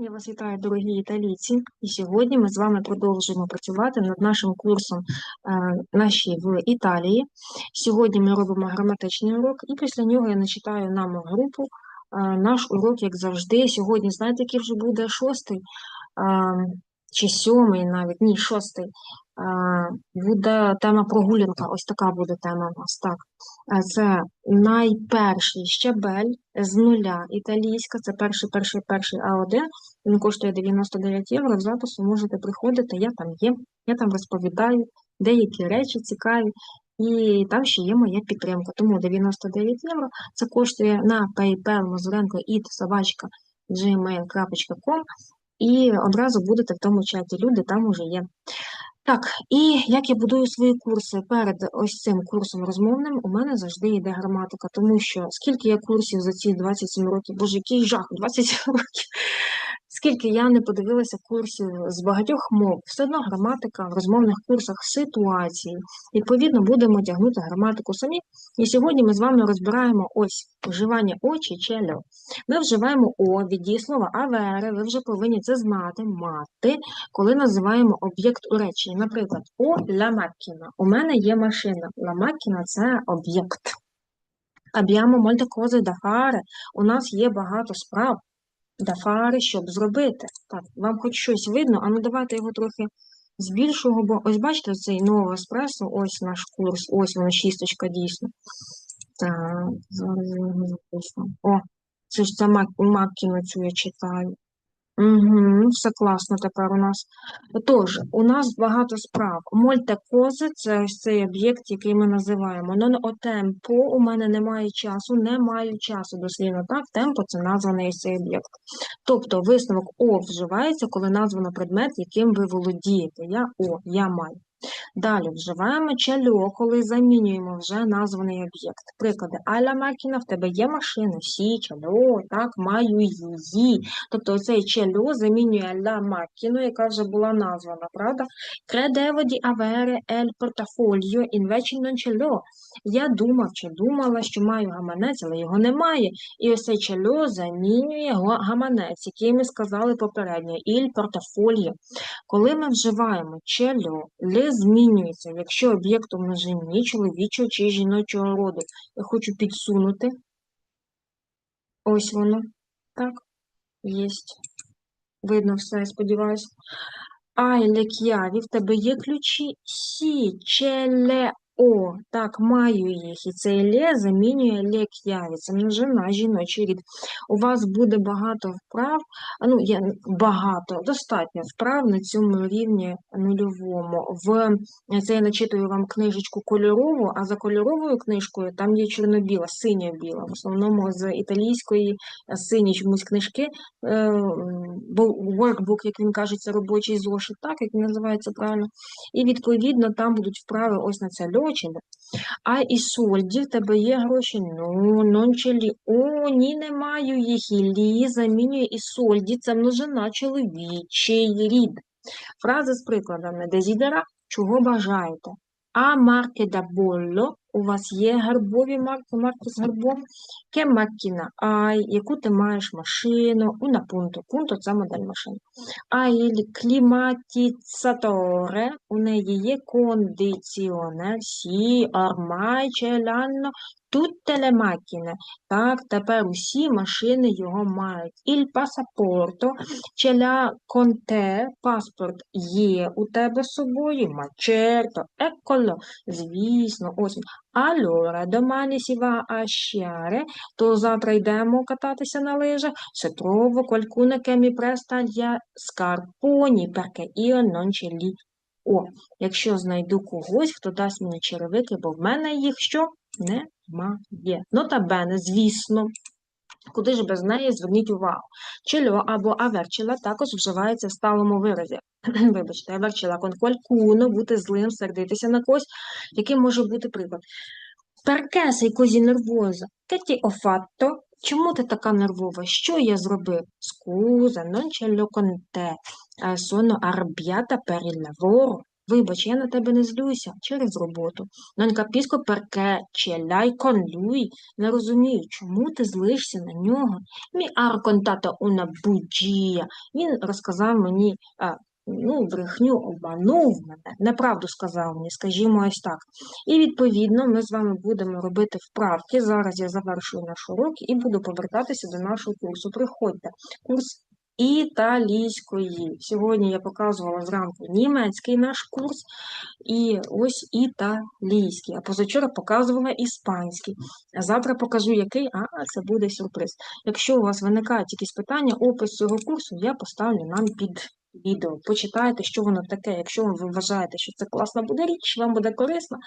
Я вас вітаю, дорогі італійці, і сьогодні ми з вами продовжуємо працювати над нашим курсом е, наші в Італії. Сьогодні ми робимо граматичний урок, і після нього я начитаю нам у групу е, наш урок, як завжди. Сьогодні, знаєте, який вже буде шостий е, чи сьомий навіть, ні, шостий. Буде тема прогулянка, ось така буде тема у нас. Так. Це найперший щабель з нуля італійська, це перший, перший, перший А1. Він коштує 99 євро. В запису можете приходити, я там є, я там розповідаю деякі речі цікаві, і там ще є моя підтримка. Тому 99 євро це коштує на PayPal Мозуренко і собачка gmail.com і одразу будете в тому чаті. Люди там уже є. Так, і як я будую свої курси перед ось цим курсом розмовним, у мене завжди йде граматика, тому що скільки я курсів за ці 27 років, боже, який жах, 27 років, скільки я не подивилася курсів з багатьох мов, все одно граматика в розмовних курсах ситуації. Відповідно, будемо тягнути граматику самі. І сьогодні ми з вами розбираємо ось вживання очі чело. Ми вживаємо о від дієслова авери, ви вже повинні це знати, мати, коли називаємо об'єкт у реченні. Наприклад, о макіна. У мене є машина. Ла макіна це об'єкт. Molte cose da. У нас є багато справ да fare, щоб зробити. Так, вам хоч щось видно, а ну давайте його трохи збільшого, бо ось бачите цей новий еспресо, ось наш курс, ось воно шісточка дійсно. Так, зараз я його запишу. О, це ж це мак цю я читаю. Угу, все класно тепер у нас. Тож, у нас багато справ. Мольте кози це ось цей об'єкт, який ми називаємо. Non о темпо у мене немає часу, не маю часу дослівно. Так, темпо це названий цей об'єкт. Тобто висновок О вживається, коли названо предмет, яким ви володієте. Я О, я маю. Далі вживаємо чальо, коли замінюємо вже названий об'єкт. Приклади, аля макіна, в тебе є машина, сі, чальо, так, маю її. Тобто оцей чальо замінює ла макіну, яка вже була названа, правда? Credevo di avere el portafoglio invece non. Я думав чи думала, що маю гаманець, але його немає. І ось цей чальо замінює га- гаманець, який ми сказали попередньо, il portafoglio. Коли ми вживаємо чельо, ли змінюється, якщо об'єкт у множині чоловічого чи жіночого роду. Я хочу підсунути. Ось воно. Так, єсть. Видно все, сподіваюся. Ай, лек'яві, в тебе є ключі? Сі, челе, о. Так, маю їх. І цей ле замінює лек'яві. Це множина, жіночий рід. У вас буде багато вправ, ну, є багато, достатньо вправ на цьому рівні нульовому. В це я начитую вам книжечку кольорову, а за кольоровою книжкою там є чорно-біла, синя-біла. В основному з італійської е, сині чомусь книжки, е, workbook, як він каже, це робочий зошит, так як він називається правильно. І відповідно там будуть вправи ось на це льочення. А і сольді, в тебе є гроші? Ну, нончелі. О, ні, не маю їх. І замінює і сольді. Це множина чоловічий рід. Фрази з прикладами. Дезідера, чого бажаєте? А марке да болло, у вас є гербові марки, марки з гербом. Ке маккіна ай, яку ти маєш машину, una punto, punto – це модель машини. А il climatizzatore, у неї є кондиціонер, сі, ormai ce l'hanno tutte. Так, тепер усі машини його мають. Ce l'ha con te, паспорт є у тебе з собою, certo, eccolo, звісно, ось. Allora, domani si va a sciare, то завтра йдемо кататися на лижах. Se trovo qualcuno che mi presta gli scarponi, perché io non ce li О, якщо знайду когось, хто дасть мені черевики, бо в мене їх що? Немає. Нотабене, звісно. Куди ж без неї, зверніть увагу. Чельо або аверчила також вживається в сталому виразі. Вибачте, аверчила qualcuno, бути злим, сердитися на когось, яким може бути приклад. Così nervosa? Che ti ho fatto? Чому ти така нервова? Що я зробив? Scusa, non ce l'ho con te. Eh, Вибач, я на тебе не злюся через роботу. Non capisco perché con lui. Не розумію, чому ти злишся на нього. Mi ha raccontato una. Він розказав мені ну, брехню, обманув мене, неправду сказав мені, скажімо ось так. І відповідно ми з вами будемо робити вправки. Зараз я завершую наш урок і буду повертатися до нашого курсу. Приходьте. Курс італійської. Сьогодні я показувала зранку німецький наш курс, і ось італійський. А позавчора показувала іспанський. А завтра покажу, який, а це буде сюрприз. Якщо у вас виникають якісь питання, опис цього курсу я поставлю нам під відео. Почитайте, що воно таке. Якщо ви вважаєте, що це класна буде річ, вам буде корисно,